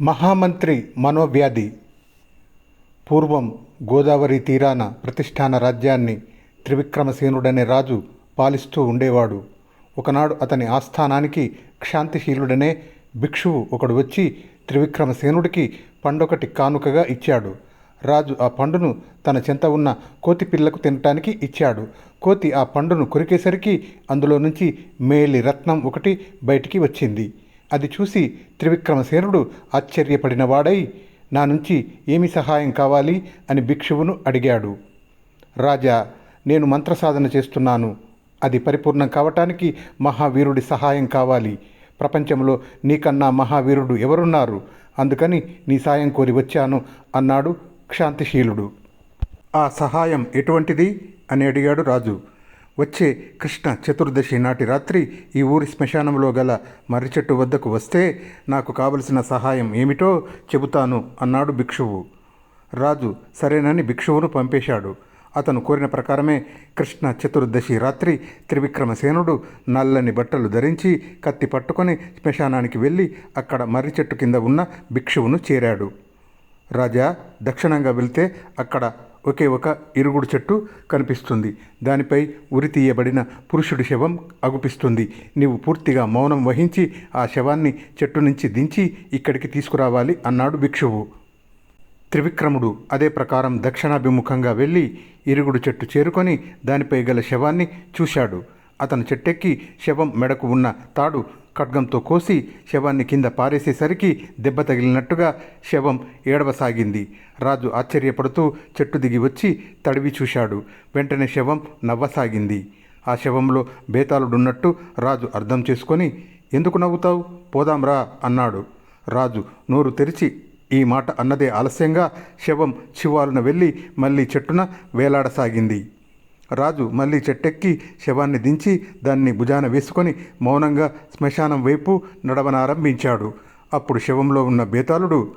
మహామంత్రి మనోవ్యాధి పూర్వం గోదావరి తీరాన ప్రతిష్టాన రాజ్యాన్ని త్రివిక్రమసేనుడనే రాజు పాలిస్తూ ఉండేవాడు. ఒకనాడు అతని ఆస్థానానికి క్షాంతిశీలుడనే భిక్షువు ఒకడు వచ్చి త్రివిక్రమసేనుడికి పండొకటి కానుకగా ఇచ్చాడు. రాజు ఆ పండును తన చెంత ఉన్న కోతి పిల్లకు తినటానికి ఇచ్చాడు. కోతి ఆ పండును కొరికేసరికి అందులో నుంచి మేలి రత్నం ఒకటి బయటికి వచ్చింది. అది చూసి త్రివిక్రమసేనుడు ఆశ్చర్యపడినవాడై నా నుంచి ఏమి సహాయం కావాలి? అని భిక్షువును అడిగాడు. రాజా నేను మంత్రసాధన చేస్తున్నాను. అది పరిపూర్ణం కావటానికి మహావీరుడి సహాయం కావాలి. ప్రపంచంలో నీకన్నా మహావీరుడు ఎవరున్నారు? అందుకని నీ సాయం కోరి వచ్చాను అన్నాడు క్షాంతిశీలుడు. ఆ సహాయం ఎటువంటిది? అని అడిగాడు రాజు. వచ్చే కృష్ణ చతుర్దశి నాటి రాత్రి ఈ ఊరి శ్మశానంలో గల మర్రి చెట్టు వద్దకు వస్తే నాకు కావలసిన సహాయం ఏమిటో చెబుతాను అన్నాడు భిక్షువు. రాజు సరేనని భిక్షువును పంపేశాడు. అతను కోరిన ప్రకారమే కృష్ణ చతుర్దశి రాత్రి త్రివిక్రమసేనుడు నల్లని బట్టలు ధరించి కత్తి పట్టుకొని శ్మశానానికి వెళ్ళి అక్కడ మర్రి చెట్టు కింద ఉన్న భిక్షువును చేరాడు. రాజా దక్షిణంగా వెళ్తే అక్కడ ఒకే ఒక ఇరుగుడు చెట్టు కనిపిస్తుంది. దానిపై ఉరి తీయబడిన పురుషుడి శవం అగుపిస్తుంది. నీవు పూర్తిగా మౌనం వహించి ఆ శవాన్ని చెట్టు నుంచి దించి ఇక్కడికి తీసుకురావాలి అన్నాడు భిక్షువు. త్రివిక్రముడు అదే ప్రకారం దక్షిణాభిముఖంగా వెళ్ళి ఇరుగుడు చెట్టు చేరుకొని దానిపై గల శవాన్ని చూశాడు. అతను చెట్టెక్కి శవం మెడకు ఉన్న తాడు ఖడ్గంతో కోసి శవాన్ని కింద పారేసేసరికి దెబ్బ తగిలినట్టుగా శవం ఏడవసాగింది. రాజు ఆశ్చర్యపడుతూ చెట్టు దిగి వచ్చి తడివి చూశాడు. వెంటనే శవం నవ్వసాగింది. ఆ శవంలో బేతాళుడున్నట్టు రాజు అర్థం చేసుకొని ఎందుకు నవ్వుతావు? పోదాంరా అన్నాడు. రాజు నోరు తెరిచి ఈ మాట అన్నదే ఆలస్యంగా శవం శివాలున వెళ్ళి మళ్ళీ చెట్టున వేలాడసాగింది. రాజు మళ్ళీ చెట్టెక్కి శవాన్ని దించి దాన్ని భుజాన వేసుకొని మౌనంగా శ్మశానం వైపు నడవనారంభించాడు. అప్పుడు శవంలో ఉన్న బేతాళుడు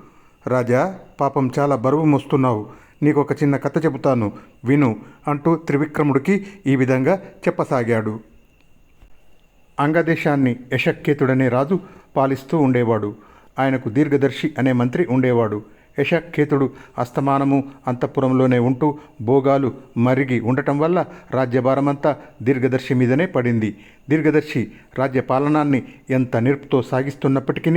రాజా పాపం చాలా బరువు మోస్తున్నావు. నీకు ఒక చిన్న కథ చెబుతాను. విను అంటూ త్రివిక్రముడికి ఈ విధంగా చెప్పసాగాడు. అంగదేశాన్ని యశక్కేతుడనే రాజు పాలిస్తూ ఉండేవాడు. ఆయనకు దీర్ఘదర్శి అనే మంత్రి ఉండేవాడు. యశకేతుడు అస్తమానము అంతఃపురంలోనే ఉంటూ భోగాలు మరిగి ఉండటం వల్ల రాజ్యభారమంతా దీర్ఘదర్శి మీదనే పడింది. దీర్ఘదర్శి రాజ్య పాలనాన్ని ఎంత నేర్పుతో సాగిస్తున్నప్పటికీ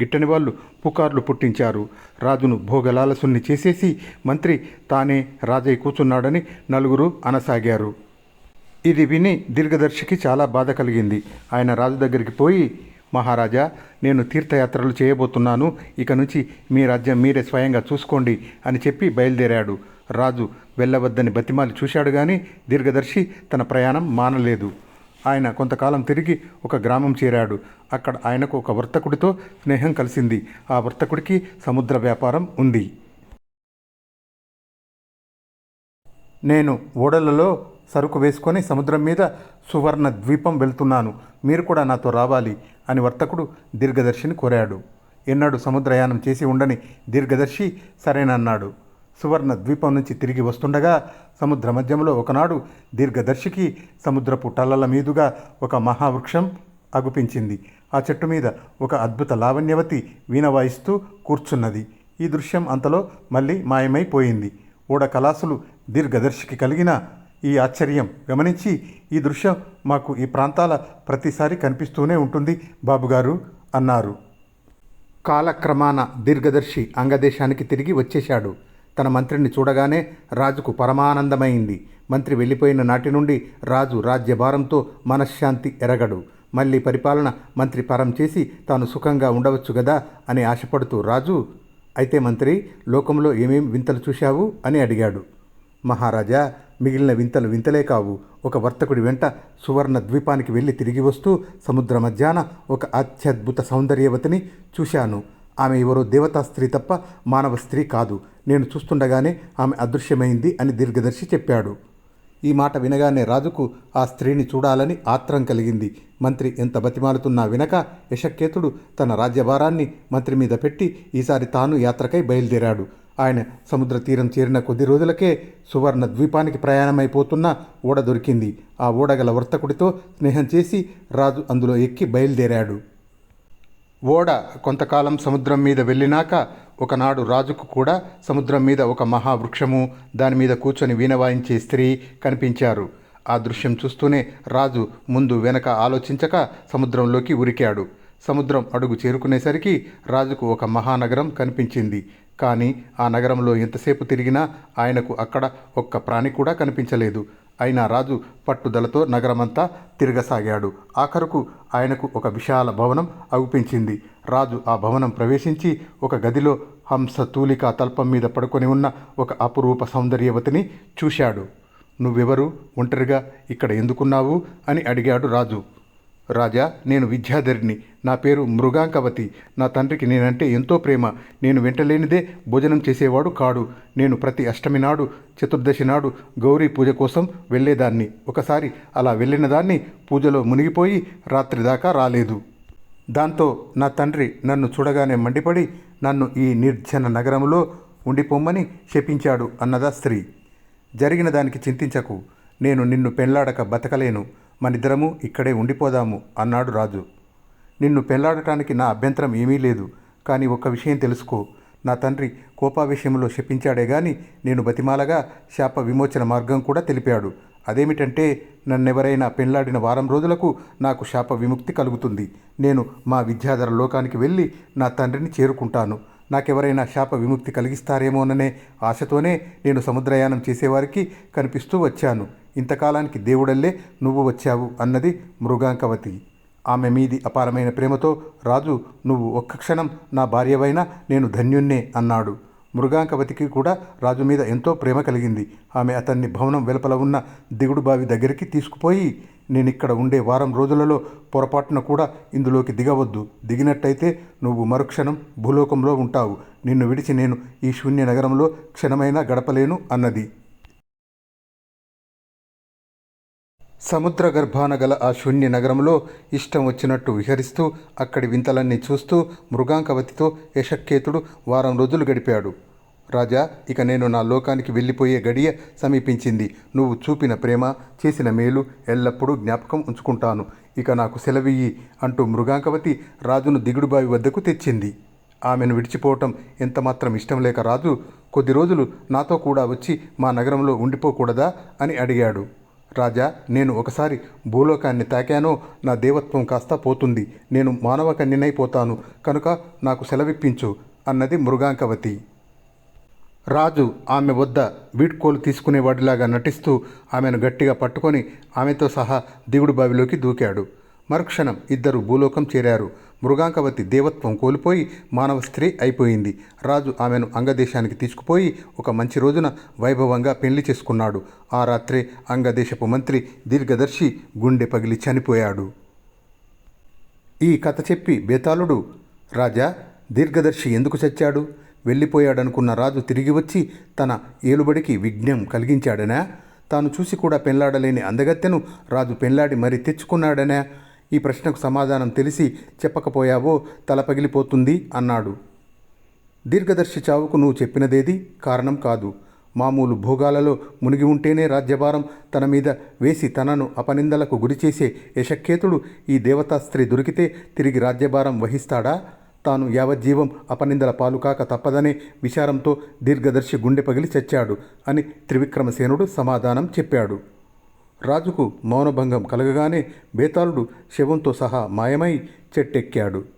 గిట్టని వాళ్ళు పుకార్లు పుట్టించారు. రాజును భోగలాలసుల్ని చేసేసి మంత్రి తానే రాజయ్య కూర్చున్నాడని నలుగురు అనసాగారు. ఇది విని దీర్ఘదర్శికి చాలా బాధ కలిగింది. ఆయన రాజు దగ్గరికి పోయి మహారాజా నేను తీర్థయాత్రలు చేయబోతున్నాను. ఇక నుంచి మీ రాజ్యం మీరే స్వయంగా చూసుకోండి అని చెప్పి బయలుదేరాడు. రాజు వెళ్ళవద్దని బతిమాలి చూశాడు కానీ దీర్ఘదర్శి తన ప్రయాణం మానలేదు. ఆయన కొంతకాలం తిరిగి ఒక గ్రామం చేరాడు. అక్కడ ఆయనకు ఒక వర్తకుడితో స్నేహం కలిసింది. ఆ వర్తకుడికి సముద్ర వ్యాపారం ఉంది. నేను ఓడలలో సరుకు వేసుకొని సముద్రం మీద సువర్ణ ద్వీపం వెళ్తున్నాను. మీరు కూడా నాతో రావాలి అని వర్తకుడు దీర్ఘదర్శిని కోరాడు. ఎన్నడూ సముద్రయానం చేసి ఉండని దీర్ఘదర్శి సరేనన్నాడు సువర్ణ ద్వీపం నుంచి తిరిగి వస్తుండగా సముద్ర మధ్యంలో ఒకనాడు దీర్ఘదర్శికి సముద్రపు టల్లల మీదుగా ఒక మహావృక్షం అగుపించింది. ఆ చెట్టు మీద ఒక అద్భుత లావణ్యవతి వీణ వాయిస్తూ కూర్చున్నది. ఈ దృశ్యం అంతలో మళ్ళీ మాయమైపోయింది. ఓడ కళాసులు దీర్ఘదర్శికి కలిగిన ఈ ఆశ్చర్యం గమనించి ఈ దృశ్యం మాకు ఈ ప్రాంతాల ప్రతిసారి కనిపిస్తూనే ఉంటుంది బాబుగారు అన్నారు. కాలక్రమాన దీర్ఘదర్శి అంగదేశానికి తిరిగి వచ్చేశాడు. తన మంత్రిని చూడగానే రాజుకు పరమానందమైంది. మంత్రి వెళ్ళిపోయిన నాటి నుండి రాజు రాజ్యభారంతో మనశ్శాంతి ఎరగడు. మళ్ళీ పరిపాలన మంత్రి పరం చేసి తాను సుఖంగా ఉండవచ్చు కదా అని ఆశపడుతూ రాజు అయితే మంత్రి లోకంలో ఏమేం వింతలు చూశావు? అని అడిగాడు. మహారాజా మిగిలిన వింతలు వింతలే కావు. ఒక వర్తకుడి వెంట సువర్ణ ద్వీపానికి వెళ్ళి తిరిగి వస్తూ సముద్ర మధ్యాన ఒక అత్యద్భుత సౌందర్యవతిని చూశాను. ఆమె ఎవరో దేవతా స్త్రీ తప్ప మానవ స్త్రీ కాదు. నేను చూస్తుండగానే ఆమె అదృశ్యమైంది అని దీర్ఘదర్శి చెప్పాడు. ఈ మాట వినగానే రాజుకు ఆ స్త్రీని చూడాలని ఆత్రం కలిగింది. మంత్రి ఎంత బతిమాలుతున్నా వినక యశకేతుడు తన రాజ్యభారాన్ని మంత్రి మీద పెట్టి ఈసారి తాను యాత్రకై బయలుదేరాడు. ఆయన సముద్ర తీరం చేరిన కొద్ది రోజులకే సువర్ణ ద్వీపానికి ప్రయాణమైపోతున్న ఓడ దొరికింది. ఆ ఓడగల వర్తకుడితో స్నేహం చేసి రాజు అందులో ఎక్కి బయలుదేరాడు. ఓడ కొంతకాలం సముద్రం మీద వెళ్ళినాక ఒకనాడు రాజుకు కూడా సముద్రం మీద ఒక మహావృక్షము దాని మీద కూర్చొని వీణ వాయించే స్త్రీ కనిపించారు. ఆ దృశ్యం చూస్తూనే రాజు ముందు వెనక ఆలోచించక సముద్రంలోకి ఉరికాడు. సముద్రం అడుగు చేరుకునేసరికి రాజుకు ఒక మహానగరం కనిపించింది. కానీ ఆ నగరంలో ఎంతసేపు తిరిగినా ఆయనకు అక్కడ ఒక్క ప్రాణి కూడా కనిపించలేదు. అయినా రాజు పట్టుదలతో నగరమంతా తిరగసాగాడు. ఆఖరుకు ఆయనకు ఒక విశాల భవనం అగుపించింది. రాజు ఆ భవనం ప్రవేశించి ఒక గదిలో హంస తూలిక తల్పం మీద పడుకొని ఉన్న ఒక అపురూప సౌందర్యవతిని చూశాడు. నువ్వెవరు? ఒంటరిగా ఇక్కడ ఎందుకున్నావు? అని అడిగాడు రాజు. రాజా నేను విద్యాధరిని నా పేరు మృగాంకవతి. నా తండ్రికి నేనంటే ఎంతో ప్రేమ. నేను వెంటలేనిదే భోజనం చేసేవాడు కాడు. నేను ప్రతి అష్టమి నాడు చతుర్దశి నాడు గౌరీ పూజ కోసం వెళ్ళేదాన్ని. ఒకసారి అలా వెళ్ళిన దాన్ని పూజలో మునిగిపోయి రాత్రి దాకా రాలేదు. దాంతో నా తండ్రి నన్ను చూడగానే మండిపడి నన్ను ఈ నిర్జన నగరంలో ఉండిపోమ్మని శపించాడు అన్నదా స్త్రీ జరిగిన దానికి చింతించకు. నేను నిన్ను పెళ్ళాడక బతకలేను. మనిద్దరము ఇక్కడే ఉండిపోదాము అన్నాడు రాజు. నిన్ను పెళ్ళాడటానికి నా అభ్యంతరం ఏమీ లేదు కానీ ఒక్క విషయం తెలుసుకో. నా తండ్రి కోపావేశంలో శపించాడే గాని నేను బతిమాలగా శాప విమోచన మార్గం కూడా తెలిపాడు. అదేమిటంటే నన్నెవరైనా పెళ్ళాడిన వారం రోజులకు నాకు శాప విముక్తి కలుగుతుంది. నేను మా విద్యాధర లోకానికి వెళ్ళి నా తండ్రిని చేరుకుంటాను. నాకెవరైనా శాప విముక్తి కలిగిస్తారేమోననే ఆశతోనే నేను సముద్రయానం చేసేవారికి కనిపిస్తూ వచ్చాను. ఇంతకాలానికి దేవుడల్లే నువ్వు వచ్చావు అన్నది మృగాంకవతి. ఆమె మీది అపారమైన ప్రేమతో రాజు నువ్వు ఒక్క క్షణం నా భార్యవైనా నేను ధన్యున్నే అన్నాడు. మృగాంకవతికి కూడా రాజు మీద ఎంతో ప్రేమ కలిగింది. ఆమె అతన్ని భవనం వెలుపల ఉన్న దిగుడు బావి దగ్గరికి తీసుకుపోయి నేను ఇక్కడ ఉండే వారం రోజులలో పొరపాటున కూడా ఇందులోకి దిగవద్దు. దిగినట్టయితే నువ్వు మరుక్షణం భూలోకంలో ఉంటావు. నిన్ను విడిచి నేను ఈ శూన్య నగరంలో క్షణమైనా గడపలేను అన్నది. సముద్ర గర్భాన గల ఆ శూన్య నగరంలో ఇష్టం వచ్చినట్టు విహరిస్తూ అక్కడి వింతలన్నీ చూస్తూ మృగాంకవతితో యశక్కేతుడు వారం రోజులు గడిపాడు. రాజా ఇక నేను నా లోకానికి వెళ్ళిపోయే గడియ సమీపించింది. నువ్వు చూపిన ప్రేమ చేసిన మేలు ఎల్లప్పుడూ జ్ఞాపకం ఉంచుకుంటాను. ఇక నాకు సెలవియ్యి అంటూ మృగాంకవతి రాజును దిగుడుబావి వద్దకు తెచ్చింది. ఆమెను విడిచిపోవటం ఎంతమాత్రం ఇష్టం లేక రాజు కొద్ది రోజులు నాతో కూడా వచ్చి మా నగరంలో ఉండిపోకూడదా అని అడిగాడు. రాజా నేను ఒకసారి భూలోకాన్ని తాకానో. నా దేవత్వం కాస్త పోతుంది. నేను మానవ కన్యనైపోతాను కనుక నాకు సెలవిప్పించు అన్నది మృగాంకవతి. రాజు ఆమె వద్ద వీడ్కోలు తీసుకునేవాడిలాగా నటిస్తూ ఆమెను గట్టిగా పట్టుకొని ఆమెతో సహా దిగుడు బావిలోకి దూకాడు. మరుక్షణం ఇద్దరు భూలోకం చేరారు. మృగాంకవతి దేవత్వం కోల్పోయి మానవ స్త్రీ అయిపోయింది. రాజు ఆమెను అంగదేశానికి తీసుకుపోయి ఒక మంచి రోజున వైభవంగా పెళ్ళి చేసుకున్నాడు. ఆ రాత్రే అంగదేశపు మంత్రి దీర్ఘదర్శి గుండె పగిలి చనిపోయాడు. ఈ కథ చెప్పి బేతాళుడు రాజా దీర్ఘదర్శి ఎందుకు చచ్చాడు? వెళ్ళిపోయాడనుకున్న రాజు తిరిగి వచ్చి తన ఏలుబడికి విఘ్నం కలిగించాడనా? తాను చూసి కూడా పెళ్ళాడలేని అందగత్తెను రాజు పెళ్ళాడి మరీ తెచ్చుకున్నాడనా? ఈ ప్రశ్నకు సమాధానం తెలిసి చెప్పకపోయావో తల పగిలిపోతుంది అన్నాడు. దీర్ఘదర్శి చావుకు నువ్వు చెప్పినదేది కారణం కాదు. మామూలు భోగాలలో మునిగి ఉంటేనే రాజ్యభారం తన మీద వేసి తనను అపనిందలకు గురిచేసే యశకేతుడు ఈ దేవతా స్త్రీ దొరికితే తిరిగి రాజ్యభారం వహిస్తాడా? తాను యావజ్జీవం అపనిందల పాలుకాక తప్పదనే విచారంతో దీర్ఘదర్శి గుండె పగిలి చచ్చాడు అని త్రివిక్రమసేనుడు సమాధానం చెప్పాడు. రాజుకు మౌనభంగం కలగగానే బేతాళుడు శవంతో సహా మాయమై చెట్టెక్కాడు.